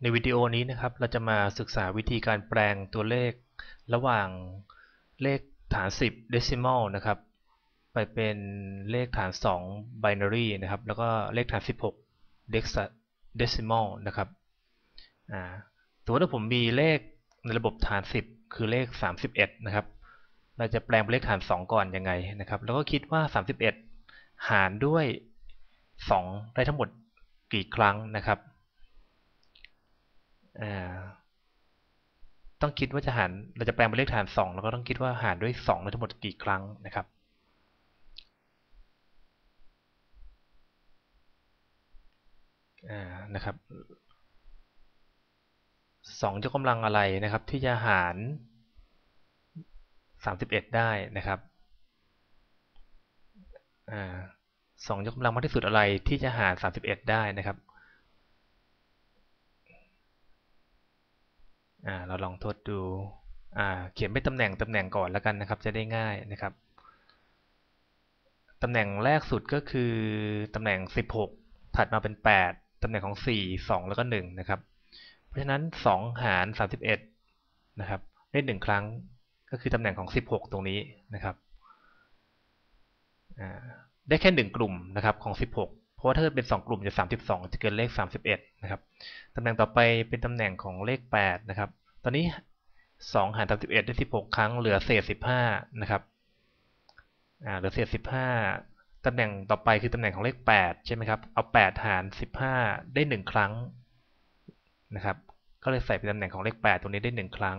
ในวิดีโอนี้นะครับเราจะมาศึกษาวิธีการแปลงตัวเลขระหว่างเลขฐาน 10 decimal นะครับ ไปเป็นเลขฐาน 2 binary นะครับ แล้วก็เลขฐาน 16 decimal นะครับสมมติว่าผมมีเลขในระบบฐาน 10 คือเลข 31 นะครับ เราจะแปลงเป็นเลขฐาน 2 ก่อนยังไงนะครับ แล้วก็คิดว่า 31 หารด้วย 2 ได้ทั้งหมดกี่ครั้งนะครับ ต้องคิดว่าจะหารเราจะแปลงเป็นเลขฐาน 2 แล้วก็ต้องคิดว่าหารด้วย2ได้ทั้งหมดกี่ครั้งนะครับนะครับ2ยกกำลังอะไรนะครับ ที่จะหาร 31 ได้นะครับสองยกกำลังมากที่สุดอะไรที่จะหาร 31 ได้นะครับอ่า เราลองทดดูเขียนเป็นตำแหน่งตำแหน่งก่อนแล้วกันนะครับ จะได้ง่ายนะครับตำแหน่งแรกสุดก็คือตำแหน่ง 16 ถัดมาเป็น 8ตำแหน่งของ 4 2 แล้วก็1นะครับ เพราะฉะนั้น 2 หาร 31นะครับได้1ครั้งก็คือตำแหน่งของ 16 ตรงนี้นะครับได้แค่ 1 กลุ่มนะครับของ 16 ราะว่าถ้าเป็น 2 กลุ่มจะ 32 จะเกินเลข 31 นะครับ ตำแหน่งต่อไปเป็นตำแหน่งของเลข 8 นะครับ ตอนนี้ 2 หาร31 ได้ 16 ครั้ง เหลือเศษ 15 นะครับ อ่า เหลือเศษ 15 ตำแหน่งต่อไปคือตำแหน่งของเลข 8 ใช่ไหมครับ เอา 8 หาร 15 ได้ 1 ครั้ง นะครับ ก็เลยใส่เป็นตำแหน่งของเลข 8 ตรงนี้ได้ 1 ครั้ง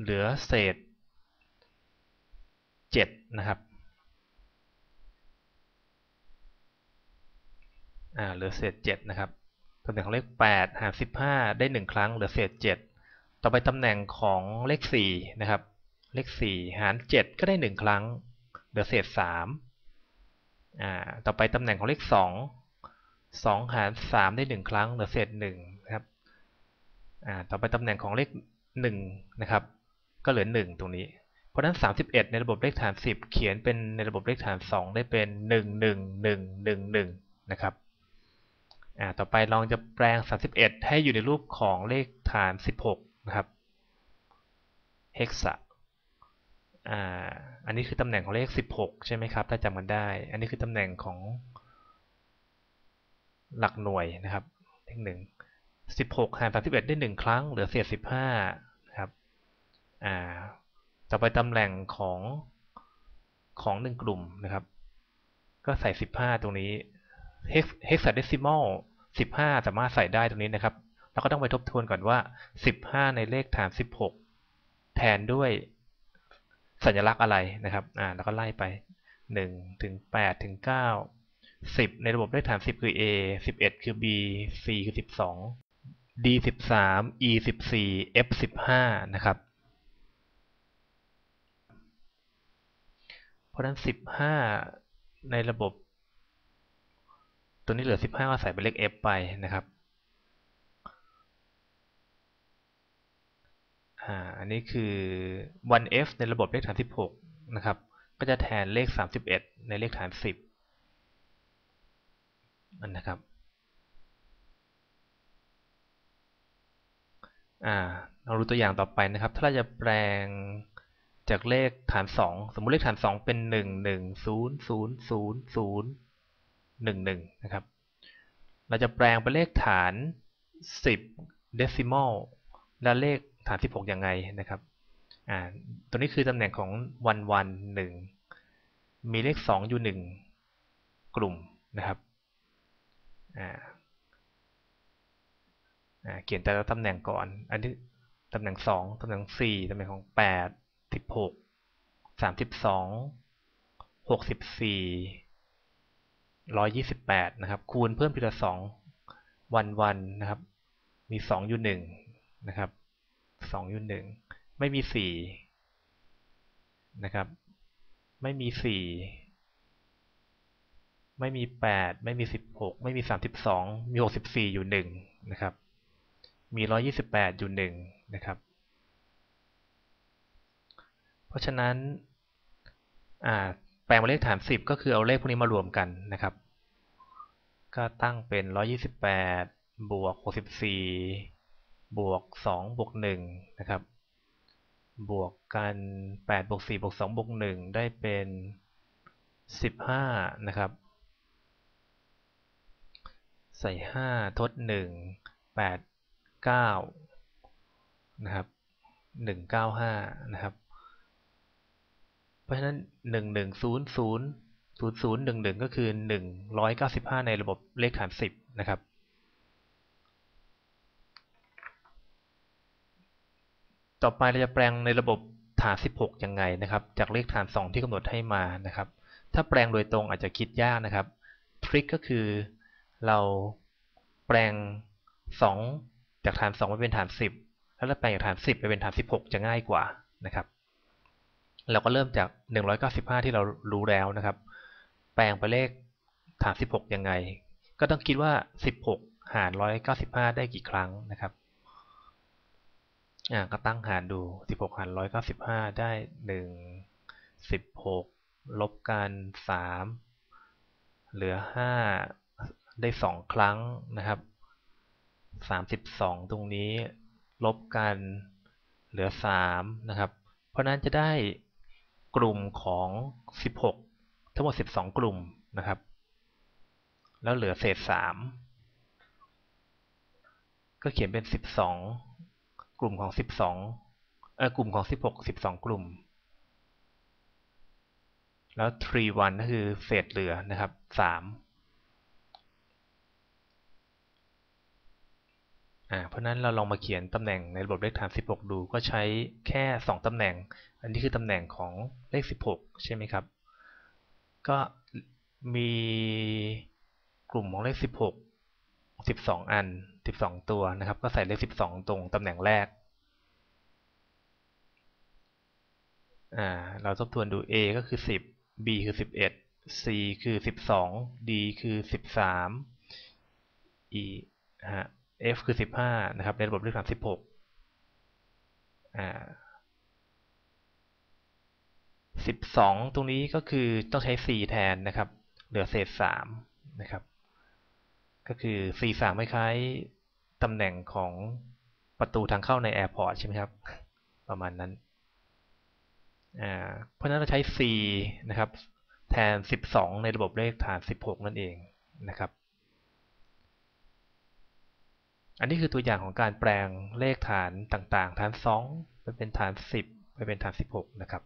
เหลือเศษ 7 นะครับ อ่าเหลือเศษ7นะครับตำแหน่งของเลข 8 หาร 15 ได้ 1 ครั้งเหลือเศษ 7 ต่อไปตำแหน่งของเลข4นะครับเลข 4 หาร 7 ก็ได้ 1 ครั้ง เหลือเศษ3อ่าต่อไปตำแหน่งของเลข 2 2 หาร 3 ได้ 1 ครั้ง เหลือเศษ1นะครับอ่าต่อไปตำแหน่งของเลข 1 นะครับ ก็เหลือ 1 ตรงนี้ เพราะนั้น 31 ในระบบเลขฐาน 10 เขียนเป็นในระบบเลขฐาน 2 ได้เป็น 1 1 1 1 1 นะครับ อ่าต่อไปลองจะแปลง 31 ให้อยู่ในรูปของเลขฐาน 16 นะครับ hexa อ่าอันนี้คือตำแหน่งของเลข 16 ใช่ไหมครับ ถ้าจำกันได้ อันนี้คือตำแหน่งของหลักหน่วยนะครับเลขหนึ่ง16หาร31ได้1ครั้ง เหลือเศษ15นะครับอ่าต่อไปตำแหน่งของของ1กลุ่มนะครับ ก็ใส่15ตรงนี้ hexadecimal 15 สามารถใส่ได้ตรงนี้นะครับเราก็ต้องไปทบทวนก่อนว่า 15 ในเลขฐาน 16 แทนด้วยสัญลักษณ์อะไรนะครับอ่าแล้วก็ไล่ไป1ถึง8ถึง9 10 ในระบบเลขฐาน 10 คือ A 11 คือ B C คือ 12 D 13 E 14 F 15นะครับเพราะฉะนั้น 15 ในระบบ ตัวนี้เหลือ 15ก็ใส่เป็นเลข f ไปนะครับอ่าอันนี้คือ 1f ในระบบเลขฐาน 16 นะครับ ก็จะแทนเลข 31 ในเลขฐาน 10อันนะครับอ่าเราดูตัวอย่างต่อไปนะครับ ถ้าเราจะแปลงจากเลขฐาน 2 สมมุติเลขฐาน 2 เป็น 1 1 0 0 0 0 11นะครับ เราจะแปลงเป็นเลขฐาน 10 decimal และเลขฐาน 16 ยังไงนะครับ อ่า ตัวนี้คือตำแหน่งของวันวันหนึ่งมีเลข 2 อยู่ 1 กลุ่มนะครับอ่าอ่าเขียนแต่ละตำแหน่งก่อน อันนี้ตำแหน่ง 2 ตำแหน่ง 4 ตำแหน่งของ 8 16 32 64 ร้อยยี่สิบแปดนะครับ คูณเพิ่มทีละสองวันวันนะครับ มีสองยูหนึ่งนะครับสองยูหนึ่งไม่มีสี่นะครับ ไม่มีสี่ไม่มีแปดไม่มีสิบหกไม่มีสามสิบสองมีหกสิบสี่อยู่หนึ่งนะครับมีร้อยยี่สิบแปดอยู่หนึ่งนะครับ เพราะฉะนั้นอ่า แปลงเป็นเลขฐาน 10 ก็คือเอาเลขพวกนี้มารวมกันนะครับ ก็ตั้งเป็น 128 บวก 64 บวก 2 บวก 1 นะครับ บวกกัน 8 บวก 4 บวก 2 บวก 1 ได้เป็น 15 นะครับ ใส่ 5 ทด 1 8 9 นะครับ 195 นะครับ ราะฉะนั้น 1100 0011 ก็คือ 195 ในระบบเลขฐาน 10 นะครับ ต่อไปเราจะแปลงในระบบฐาน 16 ยังไงนะครับ จากเลขฐาน 2 ที่กำหนดให้มานะครับ ถ้าแปลงโดยตรงอาจจะคิดยากนะครับ ทริคก็คือเราแปลง 2 จากฐาน 2 ไปเป็นฐาน 10 แล้วเราแปลงจากฐาน 10 ไปเป็นฐาน 16 จะง่ายกว่านะครับ เราก็เริ่มจาก 195 ที่เรารู้แล้วนะครับ แปลงไปเลขฐาน 16 ยังไง ก็ต้องคิดว่า 16 หาร 195 ได้กี่ครั้งนะครับอ่าก็ตั้งหารดู 16 หาร 195 ได้ 1 16 ลบกัน 3 เหลือ 5 ได้ 2 ครั้งนะครับ 32 ตรงนี้ ลบกัน เหลือ 3 นะครับ เพราะนั้นจะได้ กลุ่มของ 16 ทั้งหมด 12 กลุ่มนะครับ แล้วเหลือเศษ 3 ก็เขียนเป็น 12 กลุ่มของ 12 เออกลุ่มของ 16 12 กลุ่ม แล้ว 3 1ก็คือเศษเหลือนะครับ 3 อ่า เพราะนั้นเราลองมาเขียนตำแหน่งในระบบเลขฐาน 16 ดู ก็ใช้แค่ 2ตำแหน่ง อันนี้คือตำแหน่งของเลข 16 ใช่ไหมครับ ก็มีกลุ่มของเลข 16 12 อัน 12 ตัวนะครับ ก็ใส่เลข 12 ตรงตำแหน่งแรก เราทบทวนดู A ก็คือ 10 B คือ 11 C คือ 12 D คือ 13 E ฮะ F คือ 15 นะครับ ในระบบเลขฐาน16อ่า12ตรงนี้ก็คือต้องใช้ C แทนนะครับ เหลือเศษ3นะครับ ก็คือ C 3คล้ายตำแหน่งของประตูทางเข้าในแอร์พอร์ตใช่ไหมครับ ประมาณนั้นอ่าเพราะนั้นเราใช้ C นะครับ แทน 12 ในระบบเลขฐาน 16 นั่นเองนะครับ อันนี้คือตัวอย่างของการแปลงเลขฐานต่างๆ ฐาน 2 ไปเป็นฐาน 10 ไปเป็นฐาน 16 นะครับ